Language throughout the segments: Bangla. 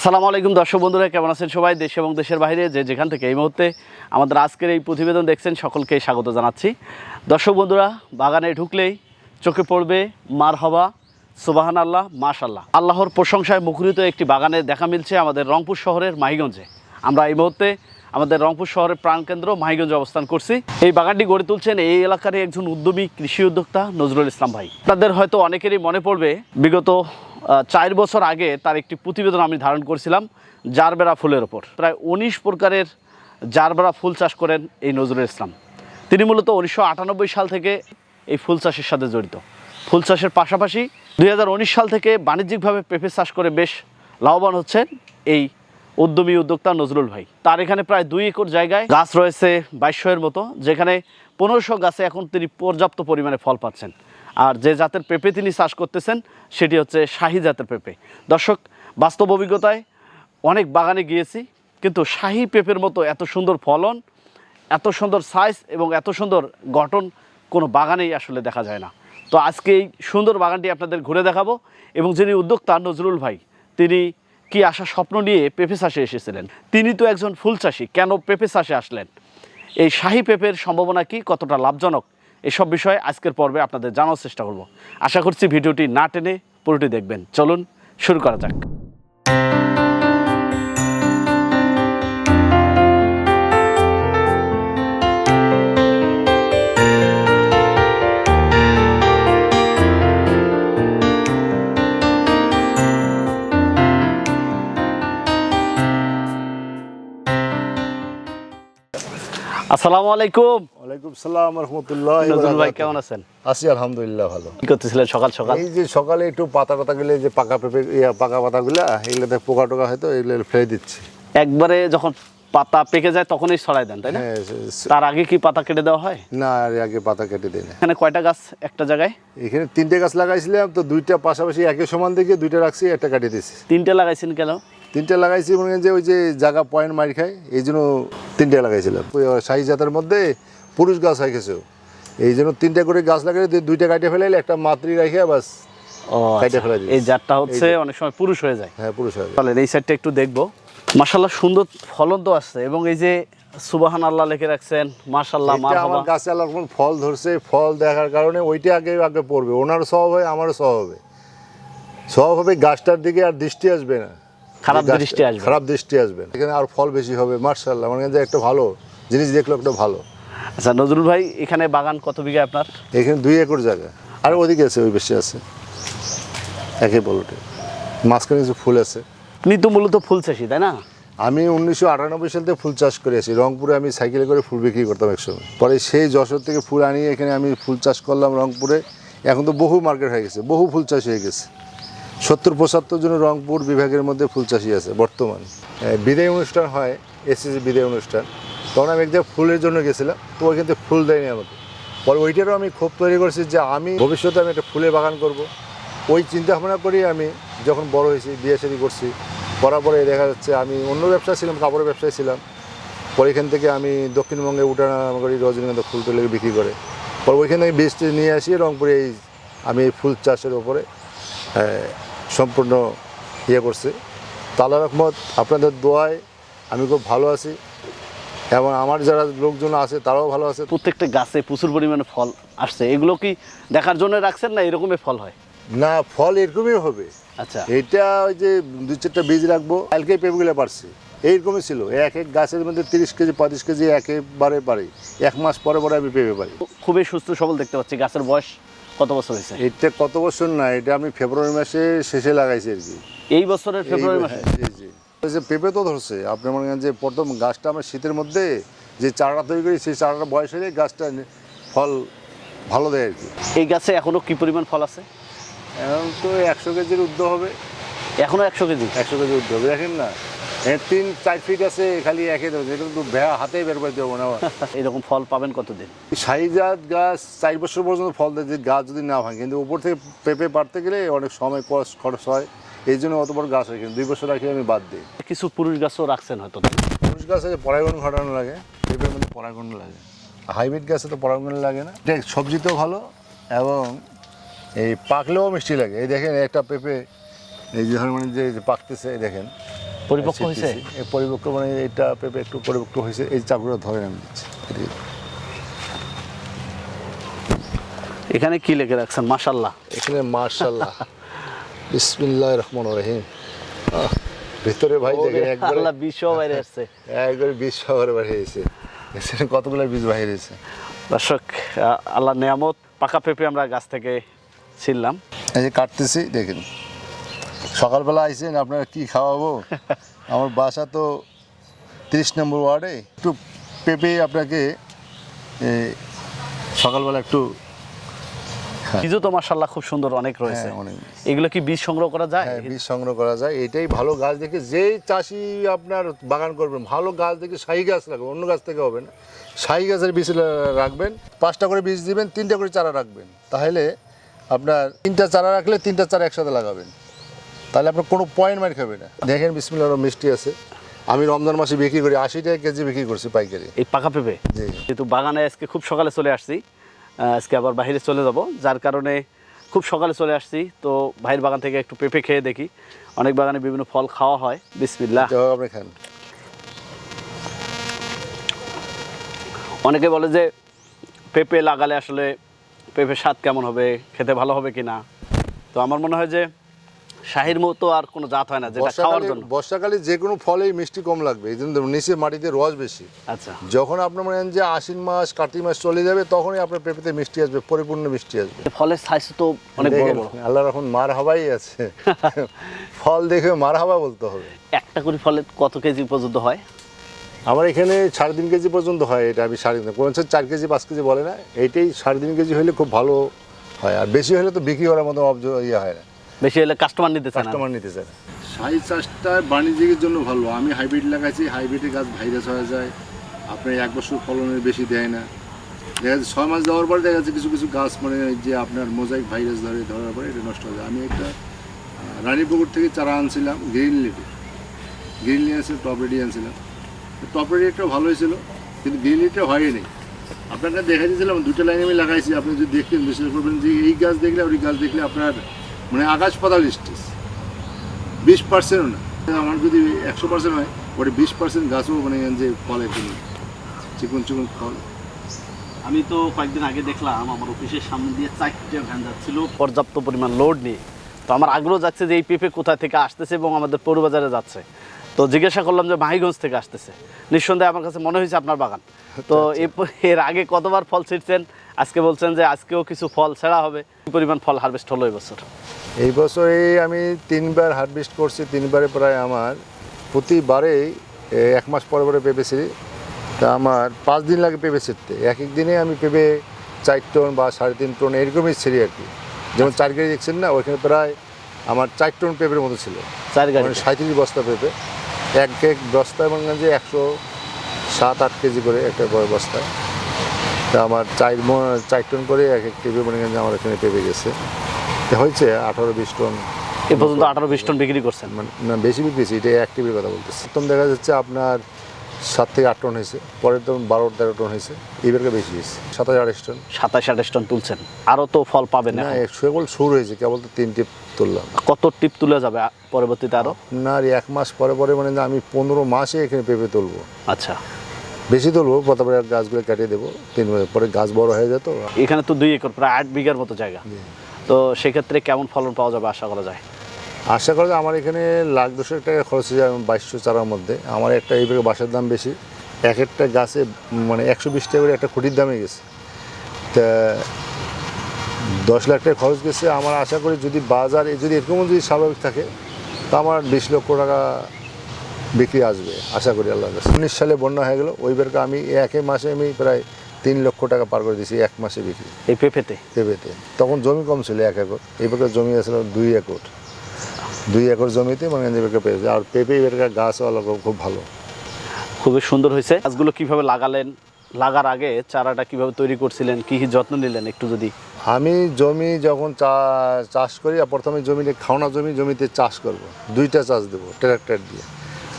আসসালামু আলাইকুম দর্শক বন্ধুরা, কেমন আছেন সবাই? দেশ এবং দেশের বাইরে যে যেখান থেকে এই মুহূর্তে আমাদের আজকের এই প্রতিবেদন দেখছেন, সকলকে স্বাগত জানাচ্ছি। দর্শক বন্ধুরা, বাগানে ঢুকলেই চোখে পড়বে মার হবা সুবাহান আল্লাহ মাশাল্লাহ আল্লাহর প্রশংসায় মুখরিত একটি বাগানে দেখা মিলছে আমাদের রংপুর শহরের মাহিগঞ্জে। আমরা এই মুহূর্তে আমাদের রংপুর শহরের প্রাণকেন্দ্র মাহিগঞ্জে অবস্থান করছি। এই বাগানটি গড়ে তুলছেন এই এলাকার একজন উদ্যমী কৃষি উদ্যোক্তা নজরুল ইসলাম ভাই। তাদের হয়তো অনেকেরই মনে পড়বে, বিগত চার বছর আগে তার একটি প্রতিবেদন আমি ধারণ করেছিলাম জারবেরা ফুলের ওপর। প্রায় উনিশ প্রকারের জারবেরা ফুল চাষ করেন এই নজরুল ইসলাম। তিনি মূলত উনিশশো আটানব্বই সাল থেকে এই ফুল চাষের সাথে জড়িত। ফুল চাষের পাশাপাশি দুই হাজার উনিশ সাল থেকে বাণিজ্যিকভাবে পেঁপে চাষ করে বেশ লাভবান হচ্ছেন এই উদ্যমী উদ্যোক্তা নজরুল ভাই। তার এখানে প্রায় দুই একর জায়গায় গাছ রয়েছে বাইশশোয়ের মতো, যেখানে পনেরোশো গাছে এখন তিনি পর্যাপ্ত পরিমাণে ফল পাচ্ছেন। আর যে জাতের পেঁপে তিনি চাষ করতেছেন, সেটি হচ্ছে শাহি জাতের পেঁপে। দর্শক, বাস্তব অভিজ্ঞতায় অনেক বাগানে গিয়েছি, কিন্তু শাহি পেঁপের মতো এত সুন্দর ফলন, এত সুন্দর সাইজ এবং এত সুন্দর গঠন কোনো বাগানেই আসলে দেখা যায় না। তো আজকে এই সুন্দর বাগানটি আপনাদের ঘুরে দেখাবো এবং যিনি উদ্যোক্তা নজরুল ভাই, তিনি কি আশা স্বপ্ন নিয়ে পেঁপে চাষে এসেছিলেন? তিনি তো একজন ফুল চাষি, কেন পেঁপে চাষে আসলেন? এই শাহী পেঁপের সম্ভাবনা কি কতটা লাভজনক? এসব বিষয়ে আজকের পর্বে আপনাদের জানার চেষ্টা করব। আশা করছি ভিডিওটি না টেনে পুরোটি দেখবেন। চলুন শুরু করা যাক। আসসালামু আলাইকুম। ওয়ালাইকুম সালাম রহমতুল্লাহ নজরুল ভাই কেমন আছেন? আছি আলহামদুলিল্লাহ ভালো। কি করতেছিলেন সকাল সকাল? এই যে সকালে একটু পাতা পাতা গুলো যে পাকা পেঁপে ইয়া পাকা পাতাগুলা এগুলোতে পোকা টোকা হয়তো এগুলো ফেলে দিচ্ছি। একবারে যখন পাতা পেকে যায় তখনই ছড়াই দেন তাই না? হ্যাঁ তার আগে কি পাতা কেটে দেওয়া হয়? না আর আগে পাতা কেটে দিই না। এখানে কয়টা গাছ একটা জায়গায়? এখানে তিনটে গাছ লাগাইছিলাম তো দুইটা পাশাপাশি একই সমান দিকে দুইটা রাখছি একটা কাটিয়ে দিয়েছি তিনটে লাগাইছেন কেন? তিনটে লাগাইছি মনে যে ওই যে জায়গা পয়েন্ট মারি খায় এই জন্য তিনটে লাগাইছিলাম। ওই শাহি জাতের মধ্যে পুরুষ গাছ হয়ে গেছে এই জন্য তিনটে করে গাছ লাগাই দুইটা কাটিয়ে ফেলাইলে একটা মাতৃ রাখিয়া বাস আচ্ছা। দিয়েছি। এই জাতটা হচ্ছে অনেক সময় পুরুষ হয়ে যায়। হ্যাঁ পুরুষ হয়ে তাহলে এই সাইডটা একটু দেখব। মাশাল্লাহ সুন্দর ফলন তো আসছে এবং এই যে সুবাহান আল্লাহ লিখে রাখছেন মাশাল্লাহ আমার গাছে আল্লাহ ফল ধরছে ফল দেখার কারণে ওইটা আগে আগে পড়বে। ওনার সব হবে আমারও সব হবে। সব হবে গাছটার দিকে আর দৃষ্টি আসবে না। খারাপ দৃষ্টি আসবে। খারাপ দৃষ্টি আসবে। এখানে আর ফল বেশি হবে মার্শাল্লাহ। মানে যে একটা ভালো জিনিস দেখল একটা ভালো। আচ্ছা নজরুল ভাই এখানে বাগান কত বিঘা আপনার? এখানে দুই একর জায়গা। আর ওদিকে আছে ওই বেশি আছে। একে বলটে মাঝখানে কিছু ফুল আছে। আপনি তো মূলত ফুল চাষি তাই না? আমি উনিশশো আটানব্বই সাল থেকে ফুল চাষ করে আসি। রংপুরে আমি সাইকেলে করে ফুল বিক্রি করতাম একসময়। পরে সেই যশোর থেকে ফুল আনিয়ে এখানে আমি ফুল চাষ করলাম রংপুরে। এখন তো বহু মার্কেট হয়ে গেছে বহু ফুল চাষ হয়ে গেছে। সত্তর পঁচাত্তর জন রংপুর বিভাগের মধ্যে ফুল চাষি আছে বর্তমান। বিদায় অনুষ্ঠান হয়, এসএসসি বিদায় অনুষ্ঠান। তখন আমি এক ফুলের জন্য গেছিলাম তো ওইখান থেকে ফুল দেয়নি আমাকে। পরে ওইটারও আমি ক্ষোভ তৈরি করেছি যে আমি ভবিষ্যতে আমি একটা ফুলের বাগান করব। ওই চিন্তা ভাবনা করি আমি যখন বড় হয়েছি, বিয়ে শাদী করছি, করার পরে দেখা যাচ্ছে আমি অন্য ব্যবসায় ছিলাম কাপড়ের ব্যবসায় ছিলাম। পরে এখান থেকে আমি দক্ষিণবঙ্গে উঠানা করি রজনীগন্ধা ফুল তুলে বিক্রি করে। পরে ওইখান থেকে বীজ নিয়ে আসি রংপুরে এই আমি ফুল চাষের ওপরে সম্পূর্ণ ইয়ে করছি। তালা রহমত আপনাদের দোয়ায় আমি খুব ভালো আছি এবং আমার যারা লোকজন আছে তারাও ভালো আছে। প্রত্যেকটা গাছে প্রচুর পরিমাণে ফল আসছে। এগুলো কি দেখার জন্য রাখছেন না এরকমই ফল হয়? না ফল এরকমই হবে। আচ্ছা। এটা ওই যে দু চারটা বীজ রাখব কালকে পেঁপেগুলো পারছি। এইরকমই ছিল। এক এক গাছের মধ্যে তিরিশ কেজি পঁয়ত্রিশ কেজি একেবারে পারি। এক মাস পরে পরে আমি পেঁপে পারি। খুবই সুস্থ সবল দেখতে পাচ্ছি। গাছের বয়স কত বছর হয়েছে? এটা কত বছর না এটা আমি ফেব্রুয়ারি মাসে শেষে লাগাইছি আর কি। এই বছরের ফেব্রুয়ারি মাসে? হ্যাঁ, জি যে পেঁপে তো ধরছে আপনার মনে করেন যে প্রথম গাছটা আমার শীতের মধ্যে যে চারাটা তৈরি করি সেই চারাটা বয়স হলে গাছটা ফল ভালো দেয় আর কি। এই গাছে এখনও কি পরিমাণ ফল আছে? এখন তো একশো কেজির উদ্যোগ হবে। এখনও একশো কেজি? একশো কেজি উদ্যোগ হবে দেখেন না। তিন চার ফিট আছে খালি একে দেবে কিন্তু ভেয়া হাতে বের করে দেবো না এরকম ফল পাবেন কতদিন? সাইজাত গাছ চার বছর পর্যন্ত ফল দেয় গাছ যদি না ভাঙে কিন্তু উপর থেকে পেঁপে পারতে গেলে অনেক সময় খরচ হয়। এই জন্য অত বড় গাছ হয় কিন্তু দুই বছর রাখি আমি বাদ দিই। কিছু পুরুষ গাছও রাখছেন হয়তো। পুরুষ গাছে পরাগণ ঘটানো লাগে পেঁপের মধ্যে পরাগণ লাগে। হাইব্রিড গাছে তো পরাগণ লাগে না। এটা সবজিতেও ভালো এবং এই পাকলেও মিষ্টি লাগে। এই দেখেন একটা পেঁপে এই যে ধরুন মানে যে যে পাকতেছে দেখেন। পরিপক্ক হয়েছে? এই পরিপক্ক মানে এটা পেঁপে একটু পরিপক্ক হয়েছে এই চাকুটা ধরে আমি দিচ্ছি এখানে কি লিখে রাখছেন? মাশাল্লাহ এখানে বিসমিল্লাহ রহমান রহিম। ভিতরে ভাই দেখেন একবারে আল্লাহ বিশ্ব বাইরে আসছে। একবারে শহরে বাইরে হয়েছে কতগুলো বীজ বাইরে হয়েছে দর্শক আল্লাহ নিয়ামত পাকা পেঁপে আমরা গাছ থেকে ছিললাম এই যে কাটতেছি দেখেন। সকালবেলা আইসেন আপনারা কি খাওয়াবো? আমার বাসা তো তিরিশ নম্বর ওয়ার্ডে। একটু পেঁপে আপনাকে সকালবেলা একটু। বীজও তো মাশাল্লাহ খুব সুন্দর অনেক রয়েছে। হ্যাঁ, অনেক। এগুলো কি বীজ সংগ্রহ করা যায়? হ্যাঁ বীজ সংগ্রহ করা যায়। এটাই ভালো গাছ দেখে যেই চাষি আপনার বাগান করবেন ভালো গাছ দেখে শাহী গাছ রাখবেন অন্য গাছ থেকে হবে না। শাহী গাছের বীজ রাখবেন পাঁচটা করে বীজ দিবেন তিনটা করে চারা রাখবেন। তাহলে আপনার তিনটা চারা রাখলে তিনটা চারা একসাথে লাগাবেন। তাহলে আপনার কোনো পয়েন্ট মার খাবে না। দেখেন বিসমিল্লা মিষ্টি আছে। আমি রমজান মাসে বিক্রি করি আশি টাকা কেজি বিক্রি করছি পাইকারি। এই পাকা পেঁপে? জি। যেহেতু বাগানে আজকে খুব সকালে চলে আসছি আজকে আবার বাইরে চলে যাব। যার কারণে খুব সকালে চলে আসছি। তো ভাইয়ের বাগান থেকে একটু পেঁপে খেয়ে দেখি। অনেক বাগানে বিভিন্ন ফল খাওয়া হয়। বিসমিল্লাহ। তো আপনি খান। অনেকে বলে যে পেঁপে লাগালে আসলে পেঁপের স্বাদ কেমন হবে খেতে ভালো হবে কি না তো আমার মনে হয় যে শাহির মতো আর কোনো জাত হয় না যেটা খাওয়ার বর্ষাকালে জন্য। বর্ষাকালে যে কোনো ফলেই মিষ্টি কম লাগবে। এই জন্য নিচে মাটিতে রস বেশি। আচ্ছা। যখন আপনার মনে যে আশ্বিন মাস কার্তিক মাস চলে যাবে তখনই আপনার পেঁপেতে মিষ্টি আসবে পরিপূর্ণ মিষ্টি আসবে। ফলের সাইজ তো অনেক বড় বড়। আল্লাহ রকম মার হাওয়াই আছে। ফল দেখে মার হাওয়া বলতে হবে। একটা করে ফলে কত কেজি পর্যন্ত হয়? আমার এখানে সাড়ে তিন কেজি পর্যন্ত হয় এটা আমি সাড়ে তিন কোনো চার কেজি পাঁচ কেজি বলে না। এইটাই সাড়ে তিন কেজি হলে খুব ভালো হয়। আর বেশি হলে তো বিক্রি করার মতো অবজ ইয়ে হয় না। বেশি হলে কাস্টমার নিতে চায় কাস্টমার নিতে চায় শাহি চাষটা বাণিজ্যিকের জন্য ভালো। আমি হাইব্রিড লাগাইছি হাইব্রিডের গাছ ভাইরাস হয়ে যায়। আপনার এক বছর ফলনের বেশি দেয় না। দেখা যাচ্ছে ছয় মাস দেওয়ার পরে দেখা যাচ্ছে কিছু কিছু গাছ মানে যে আপনার মোজাইক ভাইরাস ধরে ধরার পরে এটা নষ্ট হয়ে যায়। আমি একটা রানীপুকুর থেকে চারা আনছিলাম গ্রিন লিডি গ্রিন লিডি আনছিলাম টপ রেডি আনছিলাম। টপ রেডিটা ভালো হয়েছিল কিন্তু গ্রিন লিডটা হয়নি। আপনাকে দেখা দিয়েছিলাম দুটো লাইন আমি লাগাইছি। আপনি যদি দেখতেন বিশ্বাস করবেন যে এই গাছ দেখলে আর ওই গাছ দেখলে আপনার মানে আকাশ পাতাল স্টেজ বিশ পার্সেন্টও না। আমার যদি একশো পার্সেন্ট হয়, ওটা বিশ পার্সেন্ট গাছও মানে যে ফল একদম চিকন চিকন ফল। আমি তো কয়েকদিন আগে দেখলাম আমার অফিসের সামনে দিয়ে চারটে ভ্যান যাচ্ছিল। পর্যাপ্ত পরিমাণ লোড নিয়ে তো আমার আগ্রহ যাচ্ছে যে এই পেঁপে কোথা থেকে আসতেছে এবং আমাদের পৌরবাজারে যাচ্ছে। তো জিজ্ঞাসা করলাম যে মাহিগঞ্জ থেকে আসতেছে। নিঃসন্দেহে আমার কাছে মনে হয়েছে আপনার বাগান। তো এর আগে কতবার ফল ছিটছেন? আজকে বলছেন যে আজকেও কিছু ফল ছেঁড়া হবে। কি পরিমাণ ফল হারভেস্ট হলো এবছর এই বছরে আমি তিনবার হারভেস্ট করছি তিনবারে প্রায় আমার। প্রতিবারেই এক মাস পরে পরে পেঁপে ছিঁড়ি তা আমার পাঁচ দিন লাগে পেঁপে ছিঁড়তে। এক এক দিনে আমি পেঁপে চার টন বা সাড়ে তিন টন এরকমই ছিঁড়ি আর কি। যেমন চার গাড়ি দেখছেন না ওইখানে প্রায় আমার চার টন পেঁপের মতো ছিল। চার গাড়ি মানে সাঁত্রিশ বস্তা পেঁপে। এক এক মনে করেন যে একশো সাত আট কেজি করে একটা বড় বস্তায়। তা আমার চার চার টন করে এক এক টেপে মনে করেন আমার এখানে পেঁপে গেছে। তা হয়েছে আঠারো বিশ টন। এ পর্যন্ত আঠারো বিশ টন বিক্রি করছেন? মানে না বেশি বিক্রিছি এটা এক টিভির কথা বলতেছি। প্রথম দেখা যাচ্ছে আপনার সাত থেকে আট টন হয়েছে পরের টন বারো তেরো টন হয়েছে এবারকে বেশি হয়েছে সাতাশ আঠাশ টন। সাতাশ আঠাশ টন তুলছেন। আরও তো ফল পাবেন না। কেবল শুরু হয়েছে কেবল তো তিন টিপ তুললাম। কত টিপ তুলে যাবে পরবর্তীতে আরও আপনার এক মাস পরে পরে মানে আমি পনেরো মাসে এখানে পেঁপে তুলবো। আচ্ছা। বেশি তুলবো তারপরে গাছগুলো কেটে দেবো তিন মাস পরে গাছ বড় হয়ে যেত। এখানে তো দুই একর প্রায় আট বিঘার মতো জায়গা। তো সেক্ষেত্রে কেমন ফলন পাওয়া যাবে আশা করা যায়? আশা করা যায় আমার এখানে লাখ দশেক টাকা খরচ হয়ে যায় বাইশশো চারার মধ্যে। আমার একটা এই বেগে বাসার দাম বেশি। এক একটা গাছে মানে একশো বিশ টাকা করে একটা খুঁটির দামে গেছে। তা দশ লাখ টাকা খরচ গেছে। আমার আশা করি যদি বাজার যদি এরকম যদি স্বাভাবিক থাকে তা আমার বিশ লক্ষ টাকা বিক্রি আসবে আশা করি আল্লাহ কাছে। উনিশ সালে বন্যা হয়ে গেল ওই বেরকে আমি একে মাসে আমি প্রায় তিন লক্ষ টাকা পার করে দিয়েছি এক মাসে বিক্রি। এই পেঁপেতে? পেঁপেতে। তখন জমি কম ছিল এক একর এবারে জমি আছিল দুই একর। দুই একর জমিতে মানে এবারে পেয়েছে আর পেঁপে এবারে গাছ আলো খুব ভালো। খুবই সুন্দর হয়েছে। গাছগুলো কীভাবে লাগালেন? লাগার আগে চারাটা কীভাবে তৈরি করছিলেন, কি কি যত্ন নিলেন একটু যদি? আমি জমি যখন চাষ করি প্রথমে জমিতে, খাওনা জমি, জমিতে চাষ করব। দুইটা চাষ দেবো, ট্রাক্টর দিয়ে।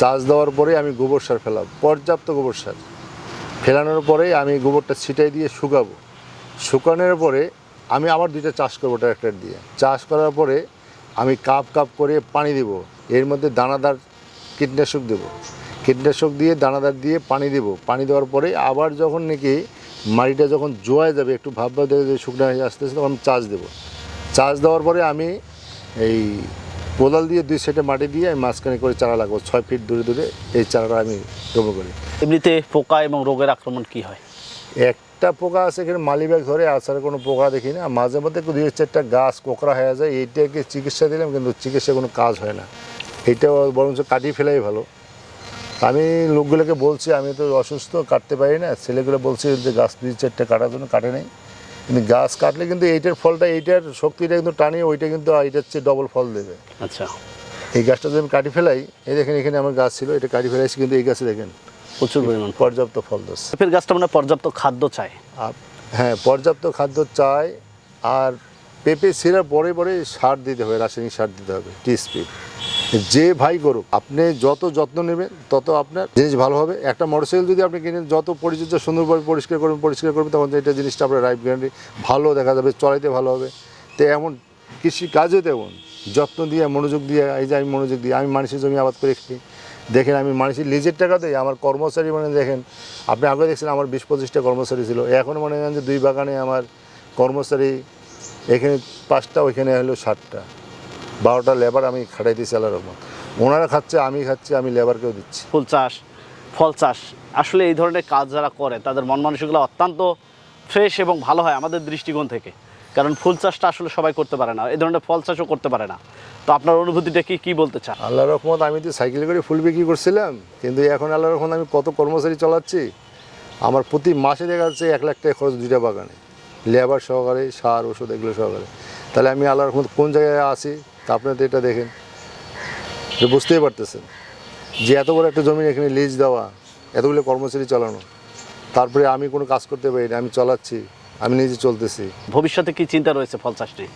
চাষ দেওয়ার পরে আমি গোবর সার ফেলাবো, পর্যাপ্ত গোবর সার। ফেলানোর পরে আমি গোবরটা ছিটাই দিয়ে শুকাবো। শুকানোর পরে আমি আবার দুইটা চাষ করব ট্রাক্টর দিয়ে। চাষ করার পরে আমি কাপ কাপ করে পানি দিব। এর মধ্যে দানাদার কীটনাশক দেবো। কীটনাশক দিয়ে দানাদার দিয়ে পানি দেবো। পানি দেওয়ার পরে আবার যখন নাকি মাটিটা যখন জোয়ায় যাবে একটু ভাব ভাব দেখে যে শুকনো হয়ে আসতে আসতে তখন চাষ দেবো। চাষ দেওয়ার পরে আমি এই কোদাল দিয়ে দুই সাইডে মাটি দিয়ে আমি মাঝখানে করে চারা লাগবো ছয় ফিট দূরে দূরে এই চারাটা আমি রোপণ করি। এমনিতে পোকা এবং রোগের আক্রমণ কি হয়? একটা পোকা আছে এখানে মালিব্যাগ ধরে আসার কোনো পোকা দেখি না। মাঝে মধ্যে একটু দুই চারটা গাছ কোকড়া হয়ে যায় এইটাকে চিকিৎসা দিলাম কিন্তু চিকিৎসা কোনো কাজ হয় না। এইটাও বরঞ্চ কাটিয়ে ফেলাই ভালো। আমি লোকগুলোকে বলছি আমি তো অসুস্থ কাটতে পারি না। ছেলেগুলো বলছে যে গাছ দুই চারটা কাটার জন্য কাটে নাই। কিন্তু গাছ কাটলে কিন্তু এইটার ফলটা এইটার শক্তিটা কিন্তু টানিয়ে ওইটা কিন্তু এইটার চেয়ে ডবল ফল দেবে। আচ্ছা। এই গাছটা যদি আমি কাটি ফেলাই এই দেখেন এখানে আমার গাছ ছিল এটা কাটি ফেলাইছি কিন্তু এই গাছে দেখেন প্রচুর পরিমাণ পর্যাপ্ত ফল দিচ্ছে পেঁপের গাছটা মানে পর্যাপ্ত খাদ্য আপ- হ্যাঁ পর্যাপ্ত খাদ্য চাই আর পেঁপে ছিঁড়ার পরে পরে সার দিতে হবে রাসায়নিক সার দিতে হবে টিএসপি যে ভাই করুক, আপনি যত যত্ন নেবেন, তত আপনার জিনিস ভালো হবে। একটা মোটরসাইকেল যদি আপনি কিনেন, যত পরিচর্যা সুন্দরভাবে পরিষ্কার করবেন পরিষ্কার করবেন, তখন এটা জিনিসটা আপনার রাইট গ্যারান্টি ভালো দেখা যাবে, চলাইতে ভালো হবে। তো এমন কৃষি কাজও তেমন, যত্ন দিয়ে, মনোযোগ দিয়ে, এই যে আমি মনোযোগ দিয়ে, আমি মানুষের জমি আবাদ করে খাই দেখেন, আমি মানুষের লিজের টাকা দিই, আমার কর্মচারী মানে দেখেন, আপনি আগে দেখছেন আমার বিশ পঁচিশটা কর্মচারী ছিল, এখন মনে করেন যে দুই বাগানে আমার কর্মচারী এখানে পাঁচটা, ওইখানে হলো ষাটটা। বারোটা লেবার আমি খাটাই দিয়েছি আল্লাহ রহমত। ওনারা খাচ্ছে আমি খাচ্ছি আমি লেবারকেও দিচ্ছি। ফুল চাষ ফল চাষ। আসলে এই ধরনের কাজ যারা করে তাদের মন মানসিকতা অত্যন্ত ফ্রেশ এবং ভালো হয় আমাদের দৃষ্টিকোণ থেকে। কারণ ফুল চাষটা আসলে সবাই করতে পারে না এই ধরনের ফল চাষও করতে পারে না। তো আপনার অনুভূতিটা কি কি বলতে চান? আল্লাহ রহমত আমি তো সাইকেল করে ফুল বিক্রি করছিলাম কিন্তু এখন আল্লাহ রহমত আমি কত কর্মচারী চালাচ্ছি? আমার প্রতি মাসে দেখা যাচ্ছে এক লাখ টাকা খরচ দুইটা বাগানে। লেবার সহকারে সার ওষুধ এগুলো সহকারে। তাহলে আমি আল্লাহ রহমত কোন জায়গায় আছি তা আপনারা তো এটা দেখেন। যে বুঝতেই পারতেছেন যে এত বড় একটা জমি এখানে লিজ দেওয়া এতগুলো কর্মচারী চালানো। তারপরে আমি কোনো কাজ করতে পারি না আমি চালাচ্ছি আমি নিজে চলতেছি। ভবিষ্যতে কি চিন্তা রয়েছে ফল চাষ নিয়ে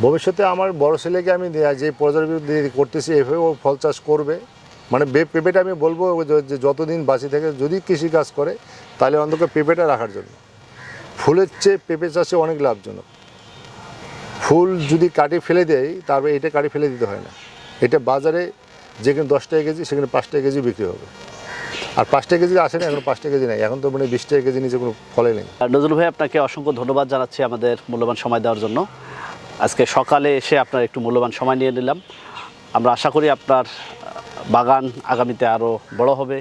ভবিষ্যতে আমার বড় ছেলেকে আমি যে পর্যায়ে করতেছি এভাবে ও ফল চাষ করবে। মানে বে- পেঁপেটা আমি বলব যে- যে যতদিন বাঁচি থাকে যদি কৃষি কাজ করে তাহলে অন্তত পেঁপেটা রাখার জন্য। ফুলের চেয়ে পেঁপে চাষে অনেক লাভজনক। ফুল যদি কাটি ফেলে দেয়, তারপরে এটা কাটি ফেলে দিতে হয় না। এটা বাজারে যেখানে দশ টাকা কেজি, সেখানে পাঁচ টাকা কেজি বিক্রি হবে। আর পাঁচ টাকা কেজি আসে না, এখন পাঁচ টাকা কেজি নেই। এখন তো মানে বিশ টাকা কেজি নিচে কোনো ফলে নেই। নজরুল ভাই, আপনাকে অসংখ্য ধন্যবাদ জানাচ্ছি আমাদের মূল্যবান সময় দেওয়ার জন্য। আজকে সকালে এসে আপনার একটু মূল্যবান সময় নিয়ে নিলাম। আমরা আশা করি আপনার বাগান আগামীতে আরও বড় হবে।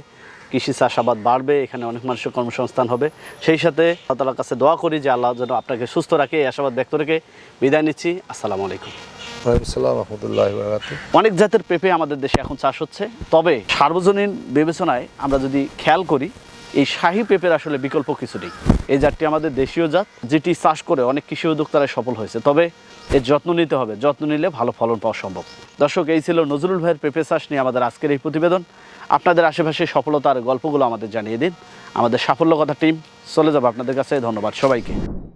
কৃষি চাষাবাদ বাড়বে এখানে অনেক মানুষের কর্মসংস্থান হবে। সেই সাথে আল্লাহ তালার কাছে দোয়া করি যে আল্লাহ যেন আপনাকে সুস্থ রাখে এই আশাবাদ ব্যক্ত রেখে বিদায় নিচ্ছি। আসসালামু আলাইকুম। অনেক জাতের পেঁপে আমাদের দেশে এখন চাষ হচ্ছে। তবে সার্বজনীন বিবেচনায় আমরা যদি খেয়াল করি এই শাহী পেঁপের আসলে বিকল্প কিছু নেই। এই জাতটি আমাদের দেশীয় জাত যেটি চাষ করে অনেক কৃষি উদ্যোক্তারাই সফল হয়েছে। তবে এর যত্ন নিতে হবে। যত্ন নিলে ভালো ফলন পাওয়া সম্ভব। দর্শক, এই ছিল নজরুল ভাইয়ের পেঁপে চাষ নিয়ে আমাদের আজকের এই প্রতিবেদন। আপনাদের আশেপাশে সফলতার গল্পগুলো আমাদের জানিয়ে দিন। আমাদের সাফল্য কথা টিম চলে যাব আপনাদের কাছে। ধন্যবাদ সবাইকে।